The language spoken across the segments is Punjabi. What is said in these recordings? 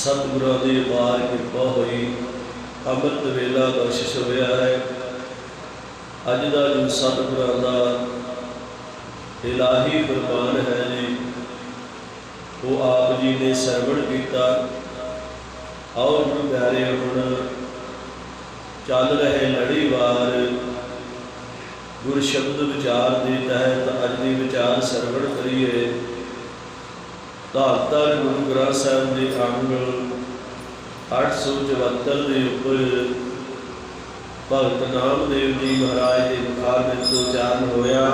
ਸਤਿਗੁਰਾਂ ਦੀ ਅਪਾਰ ਕਿਰਪਾ ਹੋਈ, ਅੰਮ੍ਰਿਤ ਵੇਲਾ ਬਖਸ਼ਿਸ਼ ਹੋਇਆ ਹੈ। ਅੱਜ ਦਾ ਜੋ ਸਤਿਗੁਰਾਂ ਦਾ ਇਲਾਹੀ ਫਰਮਾਨ ਹੈ ਜੀ। ਉਹ ਆਪ ਜੀ ਨੇ ਸਰਵਣ ਕੀਤਾ। ਆਓ ਗੁਰੂ ਪਿਆਰੇ, ਹੁਣ ਚੱਲ ਰਹੇ ਲੜੀਵਾਰ ਗੁਰ ਸ਼ਬਦ ਵਿਚਾਰ ਦੇ ਤਹਿਤ ਅੱਜ ਦੀ ਵਿਚਾਰ ਸਰਵਣ ਕਰੀਏ। ਧਾਤਾਰ ਗੁਰੂ ਗ੍ਰੰਥ ਸਾਹਿਬ ਦੇ ਅੰਗ 874 ਦੇ ਉੱਪਰ ਭਗਤ ਨਾਮਦੇਵ ਜੀ ਮਹਾਰਾਜ ਦੇ ਮੁਖਾਰ ਵਿੱਚ ਉਚਾਰਨ ਹੋਇਆ।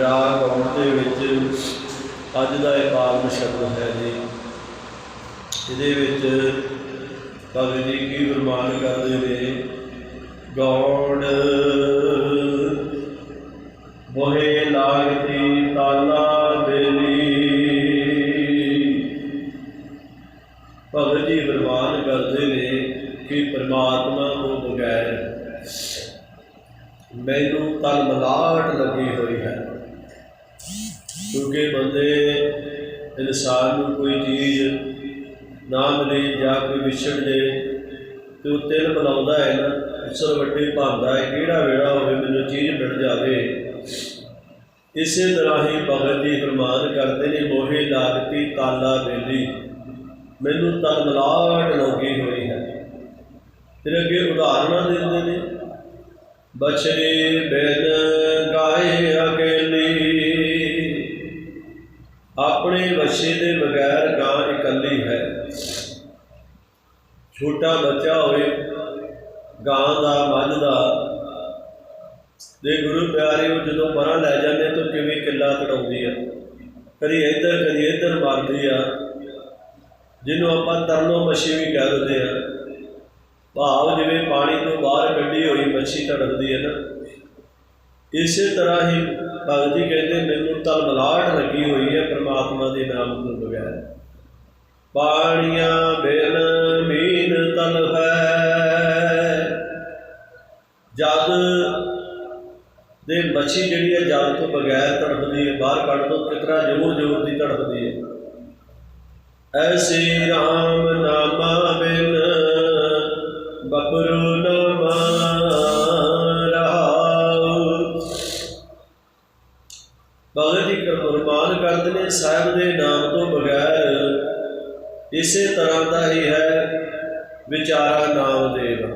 ਰਾਗ ਗਾਉਣ ਦੇ ਵਿੱਚ ਅੱਜ ਦਾ ਇਹ ਪਾਵਨ ਸ਼ਬਦ ਹੈ ਜੀ। ਇਹਦੇ ਵਿੱਚ ਭਗਤ ਜੀ ਕੀ ਫਰਮਾਨ ਕਰਦੇ ਨੇ, ਗੌੜ ਮੋਹੇ ਲਾਗਤੀ ਤਾਲਾ ਬੇਲੀ ਭਗਤ ਜੀ ਫਰਮਾਨ ਕਰਦੇ ਨੇ ਕਿ ਪਰਮਾਤਮਾ ਤੋਂ ਬਗੈਰ। ਮੈਨੂੰ ਤਨ ਮਲਾਟ ਲੱਗੀ ਹੋਈ ਹੈ। ਕਿਉਂਕਿ ਬੰਦੇ ਇਨਸਾਨ ਨੂੰ ਕੋਈ ਚੀਜ਼ ਨਾ ਮਿਲੇ, ਜਾਂ ਕੋਈ ਵਿਛੜ ਜੇ, ਤੇ ਉਹ ਤਿਲ ਮਲਾਉਂਦਾ ਹੈ ਨਾ, ਅਕਸਰ ਵੱਡੇ ਭਾਂਦਾ ਹੈ, ਕਿਹੜਾ ਵੇੜਾ ਹੋਵੇ ਮੈਨੂੰ ਚੀਜ਼ ਮਿਲ ਜਾਵੇ। ਇਸੇ ਤਰ੍ਹਾਂ ਹੀ ਭਗਤ ਜੀ ਫਰਮਾਨ ਕਰਦੇ ਨੇ, ਮੋਹੇ ਲਾਗਤੀ ਤਾਲਾ ਬੇਲੀ। ਮੈਨੂੰ ਤਨ ਮਲਾਟ ਲੱਗੀ ਹੋਈ ਹੈ। ਫਿਰ ਅੱਗੇ ਉਦਾਹਰਨਾਂ ਦਿੰਦੇ ਨੇ। ਬਛੇ ਬਿਨ ਗਾਏ ਅਕੇਲੀ। ਆਪਣੇ ਵਛੇ ਦੇ ਬਗੈਰ ਗਾਂ ਇਕੱਲੀ ਹੈ। ਛੋਟਾ ਬੱਚਾ ਹੋਵੇ ਗਾਂ ਦਾ ਮੱਝ ਦਾ। ਦੇ ਗੁਰੂ ਪਿਆਰੇ, ਉਹ ਜਦੋਂ ਪਰਾਂ ਲੈ ਜਾਂਦੇ ਤਾਂ ਕਿਵੇਂ ਕਿੱਲਾ ਕਢਾਉਂਦੀ ਆ। ਕਦੀ ਇੱਧਰ ਕਦੀ ਇੱਧਰ ਮਾਰਦੀ ਆ। ਜਿਹਨੂੰ ਆਪਾਂ ਤਰਨੋਂ ਮੱਛੀ ਵੀ ਕਹਿ ਦਿੰਦੇ ਆ। ਭਾਵ ਜਿਵੇਂ ਪਾਣੀ ਤੋਂ ਬਾਹਰ ਕੱਢੀ ਹੋਈ ਮੱਛੀ ਤੜਕਦੀ ਹੈ ਨਾ। ਇਸੇ ਤਰ੍ਹਾਂ ਹੀ ਭਗਤ ਜੀ ਕਹਿੰਦੇ, ਮੈਨੂੰ ਤਲ ਲੱਗੀ ਹੋਈ ਹੈ ਪ੍ਰਮਾਤਮਾ ਦੇ ਨਾਮ ਤੋਂ ਬਗੈਰ। ਪਾਣੀਆਂ ਬਿਨ ਮੀਨ ਤਲ ਹੈ। ਜਦ ਦੇ ਮੱਛੀ ਜਿਹੜੀ ਹੈ ਜਲ ਤੋਂ ਬਗੈਰ ਤੜਪਦੀ ਹੈ, ਬਾਹਰ ਕੱਢ ਦੋ, ਕਿਤਨਾ ਜ਼ੋਰ ਜ਼ੋਰ ਦੀ ਤੜਪਦੀ ਹੈ। ਐਸੀ ਰਾਮ ਨਾਮਾ ਬਿਨ ਬਪਰੂ ਨਮਾ ਰਹਾਉ। ਭਗਤ ਜੀ ਕੁਰਬਾਨ ਕਰਦੇ ਨੇ ਸਾਹਿਬ ਦੇ ਨਾਮ ਤੋਂ ਬਗੈਰ। ਇਸੇ ਤਰ੍ਹਾਂ ਦਾ ਹੀ ਹੈ ਵਿਚਾਰਾ ਨਾਮ ਦੇਵ।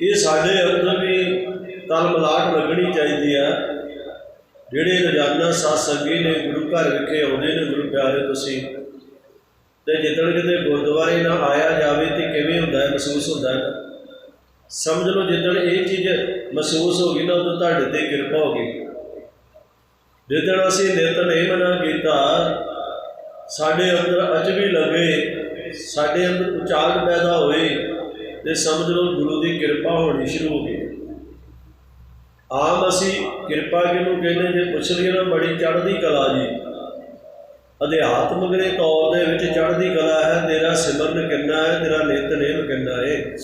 ਇਹ ਸਾਡੇ ਅੰਦਰ ਵੀ ਤਲ ਮਲਾਟ ਲੱਗਣੀ ਚਾਹੀਦੀ ਆ ਜਿਹੜੇ ਰੋਜ਼ਾਨਾ ਸਾਧ ਸੰਗੀ ਨੇ ਗੁਰੂ ਘਰ ਵਿਖੇ ਆਉਂਦੇ ਨੇ, ਗੁਰੂ ਪਿਆਰੇ ਤੁਸੀਂ, ਤੇ ਜਿੱਦਣ ਕਿਤੇ ਗੁਰਦੁਆਰੇ ਨਾ ਆਇਆ ਜਾਵੇ ਤੇ ਕਿਵੇਂ ਹੁੰਦਾ ਹੈ, ਮਹਿਸੂਸ ਹੁੰਦਾ ਹੈ? ਸਮਝ ਲਓ ਜਿੱਦਣ ਇਹ ਚੀਜ਼ ਮਹਿਸੂਸ ਹੋ ਗਈ ਨਾ, ਉਦੋਂ ਤੁਹਾਡੇ ਤੇ ਕਿਰਪਾ ਹੋ ਗਈ। ਜਿੱਦਣ ਅਸੀਂ ਨਿਤ ਇਹ ਮਨਾ ਕੀਤਾ, ਸਾਡੇ ਅੰਦਰ ਅਜ ਵੀ ਲੱਗੇ ਸਾਡੇ ਅੰਦਰ ਉਚਾਲ ਪੈਦਾ ਹੋਏ, ਤੇ ਸਮਝ ਲਓ ਗੁਰੂ ਦੀ ਕਿਰਪਾ ਹੋਣੀ ਸ਼ੁਰੂ ਹੋ ਗਈ। ਆਮ ਅਸੀਂ ਕਿਰਪਾ ਕਿਹਨੂੰ ਕਹਿੰਦੇ ਜੇ ਪੁੱਛ ਲਈਏ ਨਾ, ਬੜੀ ਚੜ੍ਹਦੀ ਕਲਾ ਜੀ। ਅਧਿਆਤਮਕ ਦੇ ਤੌਰ ਦੇ ਵਿੱਚ ਚੜ੍ਹਦੀ ਕਲਾ ਹੈ, ਤੇਰਾ ਸਿਮਰਨ ਕਿੰਨਾ ਹੈ, ਤੇਰਾ ਨਿਤਨੇਮ ਕਿੰਨਾ ਹੈ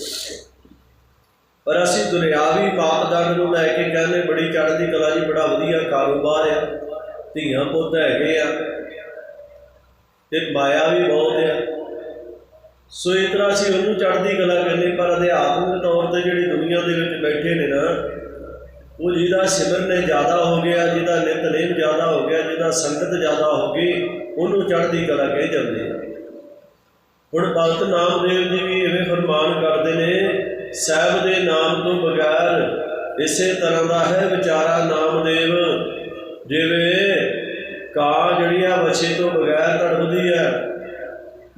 ਪਰ ਅਸੀਂ ਦੁਨਿਆਵੀ ਮਾਪਦੰਡ ਨੂੰ ਲੈ ਕੇ ਕਹਿੰਦੇ ਬੜੀ ਚੜ੍ਹਦੀ ਕਲਾ ਜੀ, ਬੜਾ ਵਧੀਆ ਕਾਰੋਬਾਰ ਆ। ਧੀਆਂ ਪੁੱਤ ਹੈਗੇ ਆ। ਤੇ ਮਾਇਆ ਵੀ ਬਹੁਤ ਆ। ਸੋ ਇਸ ਤਰ੍ਹਾਂ ਅਸੀਂ ਉਹਨੂੰ ਚੜ੍ਹਦੀ ਕਲਾ ਕਹਿੰਦੇ ਪਰ ਅਧਿਆਤਮਿਕ ਤੌਰ ਤੇ ਜਿਹੜੀ ਦੁਨੀਆ ਦੇ ਵਿੱਚ ਬੈਠੇ ਨੇ ਨਾ ਉਹ ਜਿਹਦਾ ਸਿਮਰਨ ਜ਼ਿਆਦਾ ਹੋ ਗਿਆ, ਜਿਹਦਾ ਨਿਤਨੇਮ ਜ਼ਿਆਦਾ ਹੋ ਗਿਆ, ਜਿਹਦਾ ਸੰਗਤ ਜ਼ਿਆਦਾ ਹੋ ਗਈ, ਉਹਨੂੰ ਚੜ੍ਹਦੀ ਕਲਾ ਕਹੀ ਜਾਂਦੀ ਹੈ। ਹੁਣ ਭਗਤ ਨਾਮਦੇਵ ਜੀ ਵੀ ਐਵੇਂ ਫਰਮਾਨ ਕਰਦੇ ਨੇ, ਸਾਹਿਬ ਦੇ ਨਾਮ ਤੋਂ ਬਗੈਰ ਇਸੇ ਤਰ੍ਹਾਂ ਦਾ ਹੈ ਵਿਚਾਰਾ ਨਾਮਦੇਵ, ਜਿਵੇਂ ਕਾਂ ਜਿਹੜੀ ਆ ਵਛੇ ਤੋਂ ਬਗੈਰ ਤੜਪਦੀ ਹੈ,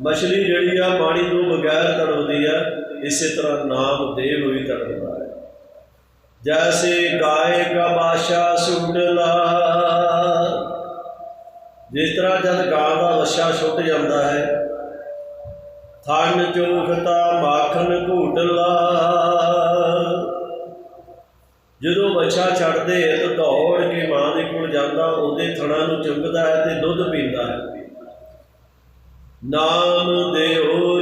ਮਛਲੀ ਜਿਹੜੀ ਆ ਪਾਣੀ ਤੋਂ ਬਗੈਰ ਤੜਪਦੀ ਹੈ, ਇਸੇ ਤਰ੍ਹਾਂ ਨਾਮਦੇਵ ਵੀ ਤੜਪਦਾ ਹੈ। ਜੈਸੇ ਗਾਏ ਕਾ ਬਾਸ਼ਾ ਸੁੰਡਲਾ ਜਿਸ ਤਰ੍ਹਾਂ ਜਦ ਗਾਂ ਦਾ ਵਛਾ ਛੁੱਟ ਜਾਂਦਾ ਹੈ, ਥਣ ਚੋਖਤਾ ਮਾਖਨ ਘੂਟਲਾ ਜਦੋਂ ਬੱਚਾ ਛੱਡਦੇ ਤਾਂ ਦੌੜ ਕੇ ਮਾਂ ਦੇ ਕੋਲ ਜਾਂਦਾ, ਉਹਦੇ ਥਣਾ ਨੂੰ ਚੁੰਗਦਾ ਹੈ ਤੇ ਦੁੱਧ ਪੀਂਦਾ ਹੈ। ਨਾਮ ਦੇਉ